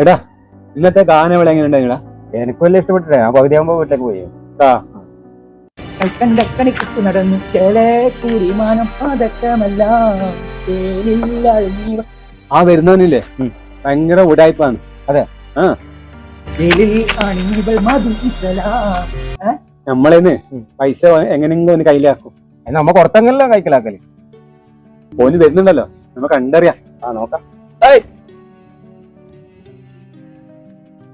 എടാ ഇന്നത്തെ ഗാനവിള എങ്ങനെ ഉണ്ടായിടാ എനിക്ക് വലിയ ഇഷ്ടപ്പെട്ടില്ല ഞാൻ പകുതി ആകുമ്പോ വീട്ടിലേക്ക് പോയി. കണ്ടക്കണി കുത്തു നടന്നു. കൂടിമാനം. ആ വരുന്നവനില്ലേ? ഭയങ്കര ഉടായ്പാണ് അതെ. മധുസല നമ്മളേന്ന് പൈസ എങ്ങനെയെങ്കിലും ഒന്ന് കയ്യിലാക്കും. നമ്മ പുറത്തെങ്കിലും കൈക്കലാക്കൽ? ഓന് വരുന്നുണ്ടല്ലോ. നമുക്ക് കണ്ടറിയാം. ആ നോക്കാം.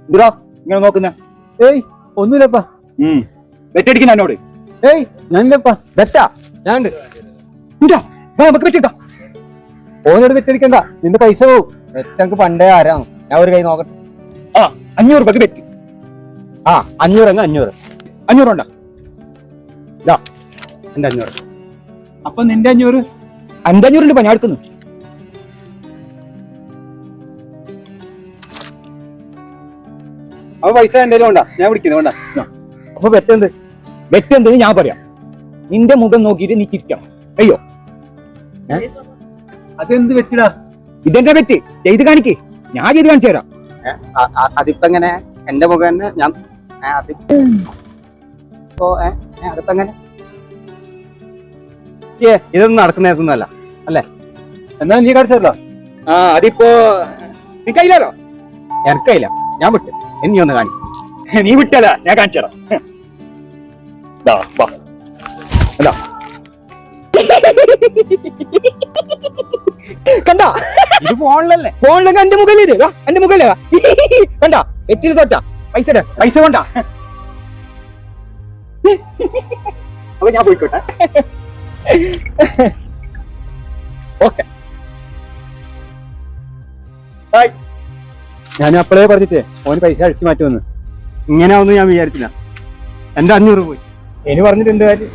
ഇതിലോ ഇങ്ങനെ നോക്കുന്ന. ഏയ് ഒന്നുമില്ലപ്പാ. വെറ്റടിക്കുന്ന എന്നോട് ഏയ് ഞാനില്ലപ്പാ. ബെറ്റാ ഞാൻ ഇണ്ടാ, വാ, നമുക്ക് വെറ്റിക്കാം ഓനോട് വെറ്റടിക്കണ്ട നിന്റെ പൈസ പോവും. ബെറ്റക്ക് പണ്ടേ ആരാണ്. ഞാൻ ഒരു കൈ നോക്കട്ടെ. ആ അഞ്ഞൂറ് രൂപക്ക് വെറ്റ്. ആ അഞ്ഞൂറ് അങ്ങ് അഞ്ഞൂറ്. അഞ്ഞൂറ് ഉണ്ടാ? എന്റെ അഞ്ഞൂറ്. അപ്പൊ നിന്റെ അഞ്ഞൂറ്? അഞ്ചഞ്ഞൂറ് രൂപ ഞാൻ എടുക്കുന്നു. അപ്പൊ പൈസ എന്റെ വേണ്ട ഞാൻ വിളിക്കുന്നു വേണ്ട. അപ്പൊ വെറ്റെന്ത് വെറ്റെന്ത് ഞാൻ പറയാം. നിന്റെ മുഖം നോക്കിയിട്ട് നീ ചിരിക്കണം. അയ്യോ. അതെന്ത് വെറ്റിടാ? ഇതെന്റെ വെറ്റ്? ചെയ്ത് കാണിക്ക്. ഞാൻ ചെയ്ത് കാണിച്ചു തരാം. അതിപ്പോ എങ്ങനെ? എന്റെ മുഖം തന്നെ ഞാൻ ഏ, അത് ഇപ്പോ ഏ, ഏ, അതിപ്പോ എങ്ങനെ? ഏ ഇതൊന്നും നടക്കുന്ന കേസൊന്നുമല്ല എന്നാ നീ കാണിച്ചല്ലോ ആ അതിപ്പോ നീ കയ്യിലാലോ എനിക്കയില്ല ഞാൻ വിട്ട്. എന്നീ ഒന്ന് കാണി. നീ വിട്ടല്ല ഞാൻ കാണിച്ചു തരാം. കണ്ട? ഇത് ഫോണിലല്ലേ? ഫോണിലൊക്കെ എന്റെ മുഖല്ലേ ഇത് എന്റെ വാ. കണ്ട? വെറ്റിൽ തൊട്ടാ. പൈസ പൈസ കൊണ്ടാ. അപ്പൊ ഞാൻ പോയിക്കോട്ടെ. ഓക്കെ. ഞാൻ അപ്പോഴേ പറഞ്ഞിട്ടേ ഓന് പൈസ അടിച്ചു മാറ്റുമെന്ന്. ഇങ്ങനെ ഒന്നും ഞാൻ വിചാരിച്ചില്ല. എന്റെ അഞ്ഞൂറ് പോയി. ഇനി പറഞ്ഞിട്ടുണ്ട് കാര്യം?